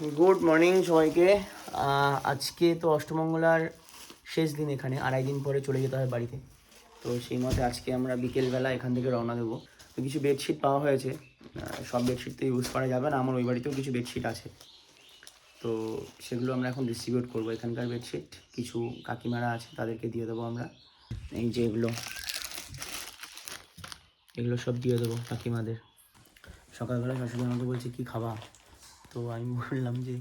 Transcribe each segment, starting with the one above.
Good morning সবাইকে। আজকে তো অষ্টমঙ্গলার শেষ দিন এখানে, আড়াই দিন পরে চলে যেতে হয় বাড়িতে। তো সেই মতে আজকে আমরা বিকেলবেলা এখান থেকে রওনা দেবো। তো কিছু বেডশিট পাওয়া হয়েছে। সব বেডশিট তো ইউজ করা যাবে না, আমার ওই বাড়িতেও কিছু বেডশিট আছে। তো সেগুলো আমরা এখন ডিস্ট্রিবিউট করব এখানকার বেডশিট। কিছু কাকিমারা আছে, তাদেরকে দিয়ে দেবো আমরা। এই যে এগুলো। এগুলো সব দিয়ে দেবো কাকিমাদের। সকালবেলা শাশুড়ি আমাকে বলছে, কি খাবা? তো আমি বললাম যে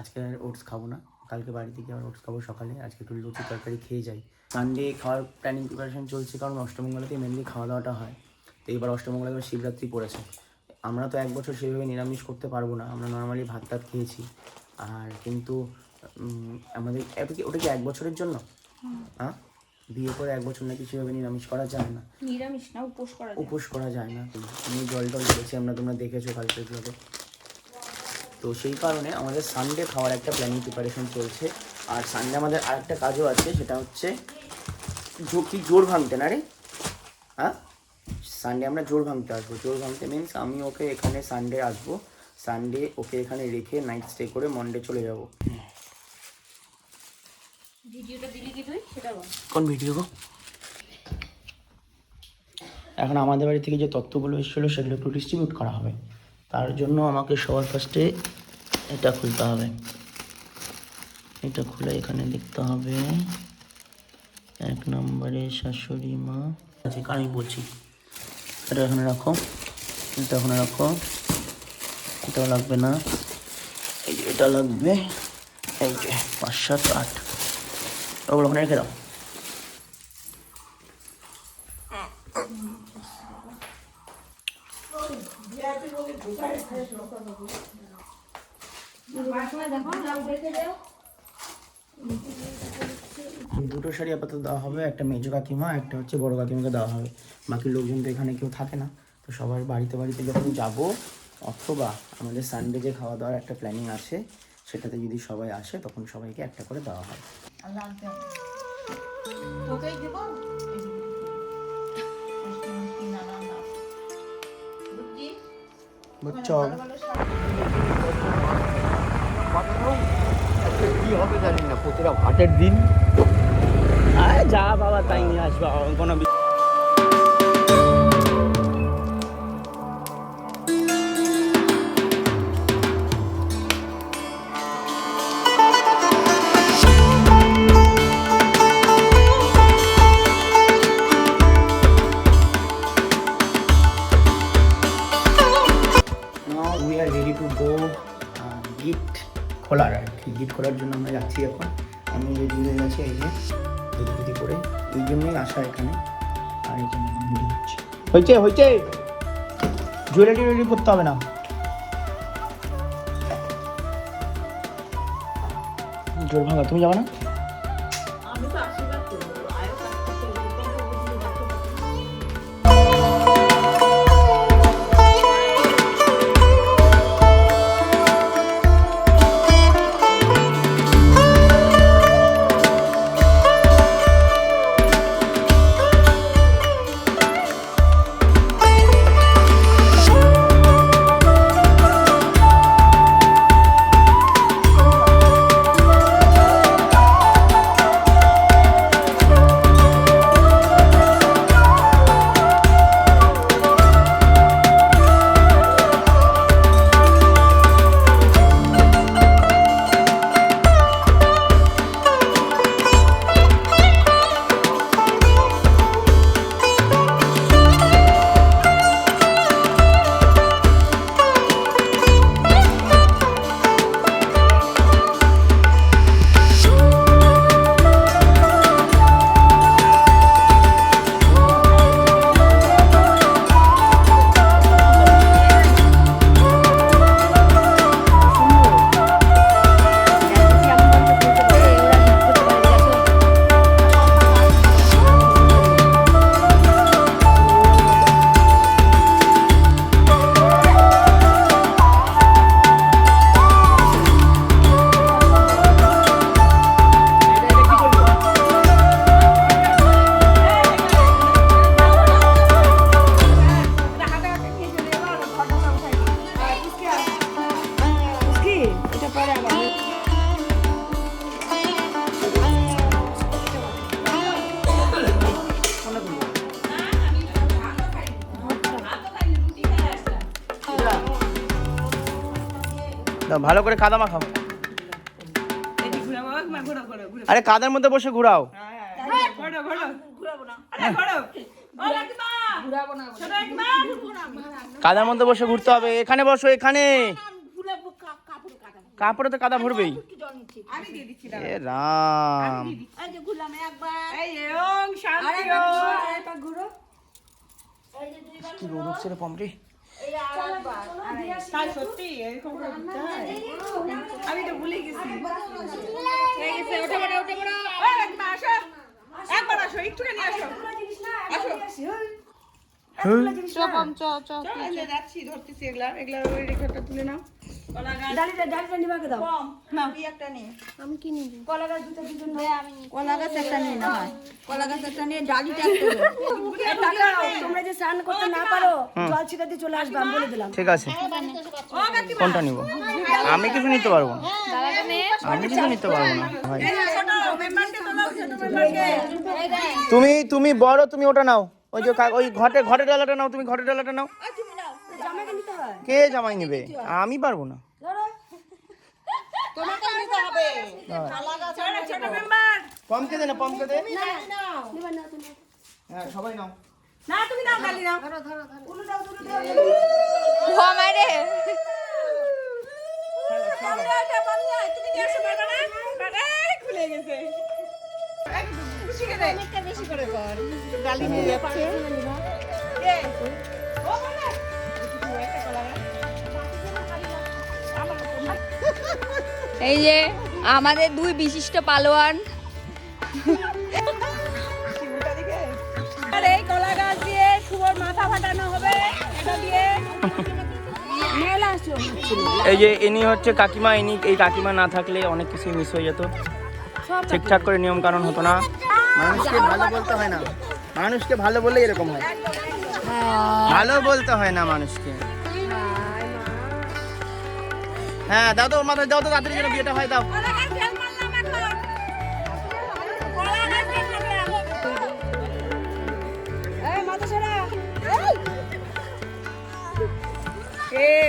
আজকে আর ওটস খাব না। কালকে বাড়ি থেকে আবার ওটস খাব সকালে। আজকে একটু লুচি তরকারি খেয়ে যাই। সানডে খাওয়ার প্ল্যানিং প্রিপারেশন চলছে কারণ অষ্টমঙ্গলাতে মেনলি খাওয়া দাওয়াটা হয়। তো এবার অষ্টমঙ্গলা এবার শিবরাত্রি পড়েছে। আমরা তো এক বছর সেভাবে নিরামিষ করতে পারব না। আমরা নর্মালি ভাত টাত খেয়েছি। আর কিন্তু আমাদের এটা কি ওটা কি এক বছরের জন্য? হ্যাঁ বিয়ে করে এক বছর নাকি সেভাবে নিরামিষ করা যায় না। নিরামিষ না উপোস করা উপোস করা যায় না। আমি জল টল দিয়েছি আমরা তোমরা দেখেছ কালকে তো সেই কারণে আমাদের সানডে খাওয়ার একটা প্ল্যানিং প্রিপারেশন চলছে। আর সানডে আমাদের আরেকটা কাজও আছে সেটা হচ্ছে জো- কি জোর ভাঙতে না রে? হ্যাঁ? সানডে আমরা জোর ভাঙতে আসব। জোর ভাঙতে মিনস আমি ওকে এখানে সানডে আসব। সানডে ওকে এখানে রেখে নাইট স্টে করে মন্ডে চলে যাব। ভিডিওটা দিলি কি তুই? সেটা বল। কোন ভিডিও গো? এখন আমাদের বাড়ি থেকে যে তথ্যগুলো এসেছিল সেগুলো একটু ডিস্ট্রিবিউট করা হবে। তার জন্য আমাকে সবার ফার্স্টে এটা খুলতে হবে। এটা খুলে এখানে লিখতে হবে, এক নম্বরে শাশুড়ি মা। আছে কারণ আমি বলছি, এটা এখানে রাখো, এটা এখানে রাখো এটা লাগবে না। এই এটা লাগবে, এই যে পাঁচ, সাত, আট ওগুলো ওখানে রেখে দাও। শাড়ি আপাতত দেওয়া হবে একটা মেজো কাকিমা একটা হচ্ছে বড় কাকিমাকে দেওয়া হবে। বাকি লোকজন তো এখানে কেউ থাকে না। তো সবার বাড়িতে বাড়িতে যখন যাব অথবা আমাদের সানডে যে খাওয়া দাওয়ার একটা প্ল্যানিং আছে সেটাতে যদি সবাই আসে তখন সবাইকে একটা করে দেওয়া হয়। কি হবে জানি না প্রতিটা হাটের দিন যা বাবা তাই নিয়ে আসবা কোনো uh, খোলার আর কি। গিট খোলার জন্য আমরা যাচ্ছি এখন। আমি রেডি হয়ে গেছি এই যে। দুধি করে। এই জন্যই আসা এখানে। আর এই জন্য হচ্ছে। হয়েছে হয়েছে। জুয়েলারি রেডি করতে হবে না। জোর ভাঙা, তুমি যাবে না? ভালো করে কাদা মাখাও। আরে কাদার মধ্যে বসে ঘুরাও। কাদার মধ্যে বসে ঘুরতে হবে এখানে বসো এখানে কাপড়ে তো কাদা ভরবেই এ রাম। কি রোদ রে পমরি তাই সত্যি এরকম করে দিতে হয়? আমি তো ভুলে গেছি আসো। একবার আসো, একটুখানি আসো। আসো। যাচ্ছি, ধরতেছি এগুলা। এগুলা ওই রেখাটা তুলে নাও। একটা। কলা গাছ একটা না হয়। কলা গাছ একটা নিয়ে ডালিটা একটা তোমরা যে স্নান করতে না পারো জল ছিটাতে চলে আসবে আমি বলে দিলাম। ঠিক আছে। কোনটা নিব? আমি কিছু নিতে পারব না। আমি কিছু নিতে পারব না। ভাই। তুমি তুমি বড় তুমি ওটা নাও। ওই যে ওই ঘটে ঘটে ডালাটা নাও তুমি ঘটে ডালাটা নাও। কে জামাই নেবে? আমি পারব না। তোমাকে নিতে হবে। ছোট, ছোট মেম্বার। পমকে দে না পমকে দে হ্যাঁ সবাই নাও না, তুমি নাও, কালি নাও। পামনি আয়, পামনি আয়, তুমি নিয়ে আসো, পারবে না? পারবে? খুলে গেছে। এই, খুশি করে দে। ডালি নিয়ে যাচ্ছে। এই যে আমাদের দুই বিশিষ্ট পালোয়ান। এই কলা গাছ দিয়ে শুভর মাথা ফাটানো হবে। এটা দিয়ে এই যে ইনি হচ্ছে কাকিমা ইনি এই কাকিমা না থাকলে অনেক কিছু মিস হয়ে যেত। ঠিকঠাক করে নিয়ম কারণ হতো না। মানুষকে ভালো বলতে হয় না। মানুষকে ভালো বললে এরকম হয়। ভালো বলতে হয় না মানুষকে। হ্যাঁ দাও তো ওর মাথায় দাও তো তাড়াতাড়ি যেন বিয়েটা হয় দাও।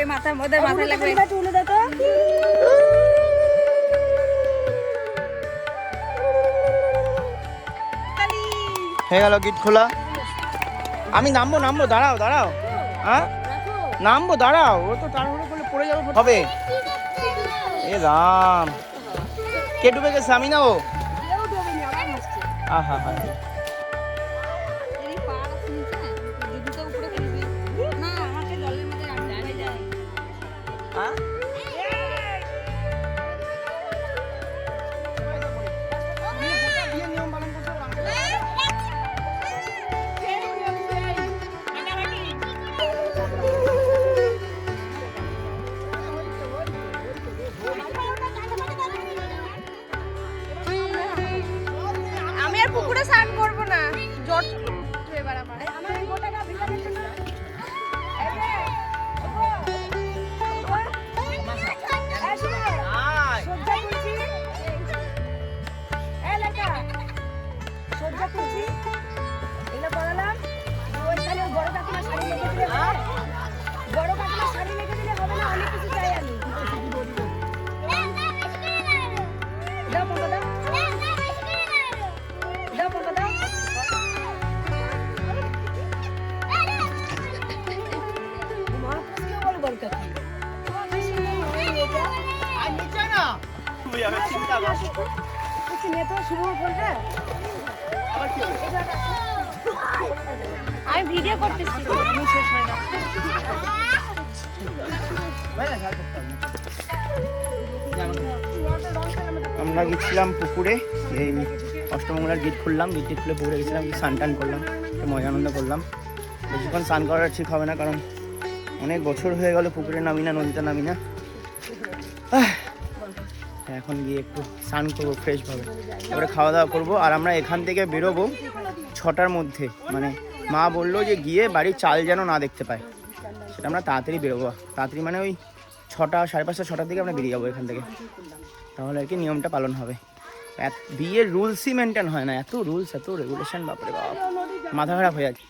মাথায় লাগবে। তুলে তো হয়ে গেল গিট খোলা। আমি নামবো নামবো দাঁড়াও দাঁড়াও। হ্যাঁ? নামবো দাঁড়াও। ও তো তাড়াহুড়ো করলে পড়ে যাবে হবে। এ রাম। কে ডুবে গেছে? আমি না ও? আহা হা আমি ভিডিও করতেছি। আমরা গেছিলাম পুকুরে, এই অষ্টমঙ্গলার গেট খুললাম, গেট খুলে পুকুরে গেছিলাম স্নান টান করলাম মজা আনন্দ করলাম। বেশিক্ষণ স্নান করা ঠিক হবে না, কারণ অনেক বছর হয়ে গেল পুকুরে নামি না, নদীতে নামি না। এখন গিয়ে একটু স্নান করব ফ্রেশভাবে তারপরে খাওয়া দাওয়া করব। আর আমরা এখান থেকে বেরোবো ছটার মধ্যে। মানে মা বলল যে গিয়ে বাড়ির চাল যেন না দেখতে পায়। সেটা আমরা তাড়াতাড়ি বেরোবো। তাড়াতাড়ি মানে ওই ছটা সাড়ে পাঁচটা ছটার দিকে আমরা বেরিয়ে যাব এখান থেকে। তাহলে আর কি নিয়মটা পালন হবে। এত- বিয়ের রুলসই মেনটেন হয় না। এত রুলস এত রেগুলেশন বাপরে বাপ। মাথা খারাপ হয়ে যাচ্ছে।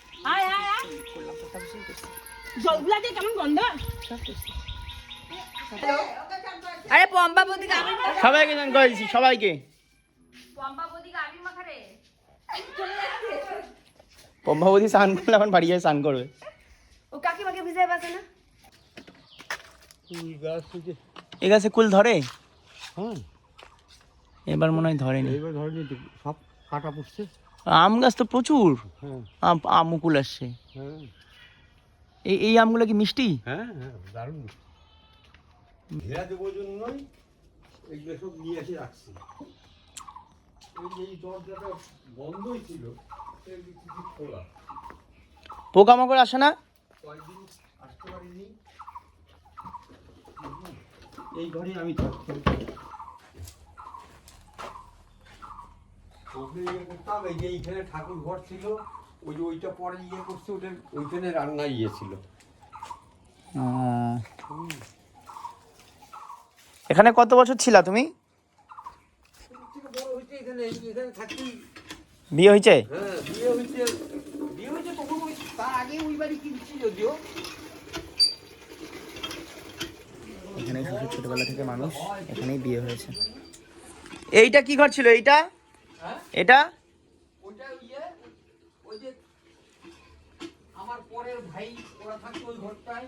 জলগুলা দিয়ে কেমন গন্ধ? হ্যালো আরে পম্পা বদিকে আমি সবাইকে জান করে সবাইকে। পম্পা বদিকে আমি মাখারে পম্ভাবতী স্নান করলে এখন বাড়ি গিয়ে স্নান করবে। ও কাকিমাকে ভিজাই পাচ্ছে না? এ গাছে কুল ধরে? হ্যাঁ। এবার মনে হয় ধরেনি। এইবার ধরেনি সব কাটা পড়ছে আম গাছ তো প্রচুর। হ্যাঁ। আম আম মুকুল আসছে। হ্যাঁ। এই এই আমগুলো কি মিষ্টি? হ্যাঁ হ্যাঁ দারুণ ঘেরা দেবো জন্যই এগুলো সব নিয়ে এসে রাখছি। এই দরজাটা বন্ধই ছিল খোলা। পোকামাকড় আসে না? কয়েকদিন আসতে পারিনি। এই ঘরে আমি থাকতাম করতাম এই যে এইখানে ঠাকুর ঘর ছিল ওই যে ওইটা পরে ইয়ে করছে ওটা ওইখানে রান্না ইয়ে ছিল। এখানে কত বছর ছিলা তুমি? থেকে বড় হয়েছে এখানে এখানে থাকি বিয়ে হয়েছে হ্যাঁ বিয়ে হয়েছে বিয়ে হয়েছে তখন ওই তার আগে ওই বাড়ি কিনছি যদিও এখানে শ্বশুর ছোটবেলা থেকে মানুষ এখানেই বিয়ে হয়েছে। এইটা কি ঘর ছিল এইটা? হ্যাঁ এটা? ওইটা ইয়ে ওই যে আমার পরের ভাই ওরা থাকতো ওই ঘরটায়।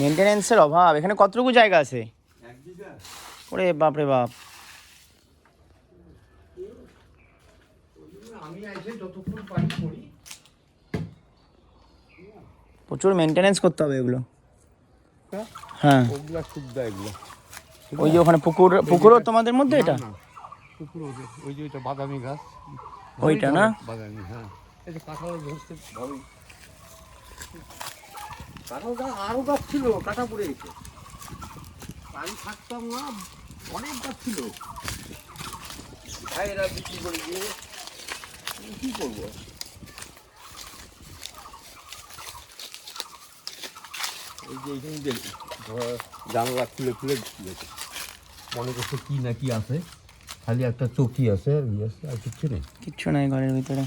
মেনটেনেন্সের অভাব। এখানে কতটুকু জায়গা আছে? ওরে বাপ রে বাপ। আমি এসে যতক্ষণ পারি করি প্রচুর মেনটেনেন্স করতে হবে এগুলো। হ্যাঁ। ওগুলা সুবিধা এগুলো ওই যে ওখানে পুকুর পুকুরও তোমাদের মধ্যে এটা? ওই যে ওইটা বাদামি গাছ। ওইটা না? বাদামি হ্যাঁ। এই যে কাঁঠাল ধরতে ভালোই কাঁঠাল গাছ আরও গাছ ছিল কাটা পড়ে গেছে। আমি থাকতাম না অনেক গাছ ছিল। ভাইয়েরা বিক্রি করে দিয়ে কি করব? এই যে এইখানে জানলা খুলে খুলে দিয়েছে মনে করছে কি না কি আছে খালি একটা চৌকি আছে আর ইয়ে কিচ্ছু নেই। কিচ্ছু নাই ঘরের ভিতরে।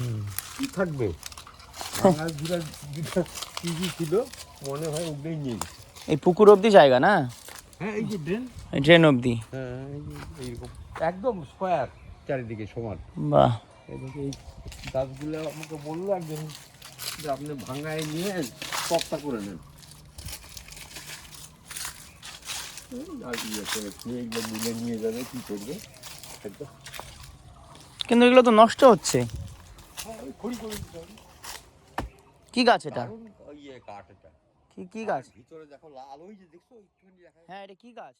কি থাকবে বাংলার দুটা দুটা টিভি ছিল মনে হয় ওগুলোই নিয়ে এই পুকুর অবধি জায়গা না? হ্যাঁ এই যে ড্রেন। ট্রেন অবধি? হ্যাঁ এইরকম। একদম স্কোয়ার চারিদিকে সমান। বাহ। এদিকে এই গাছগুলো আমাকে বলল একজন যে আপনি ভাঙায় নিয়ে তক্তা করে নেন। ইয়ে নিয়ে যাবে কি করবে? একদম। কিন্তু এগুলো তো নষ্ট হচ্ছে। হ্যাঁ ওই খড়ি করে দিতে হবে। কি গাছ এটা? ইয়ে এটা। কি কি গাছ? ভিতরে দেখো লাল ওই যে দেখছ হ্যাঁ এটা কি গাছ?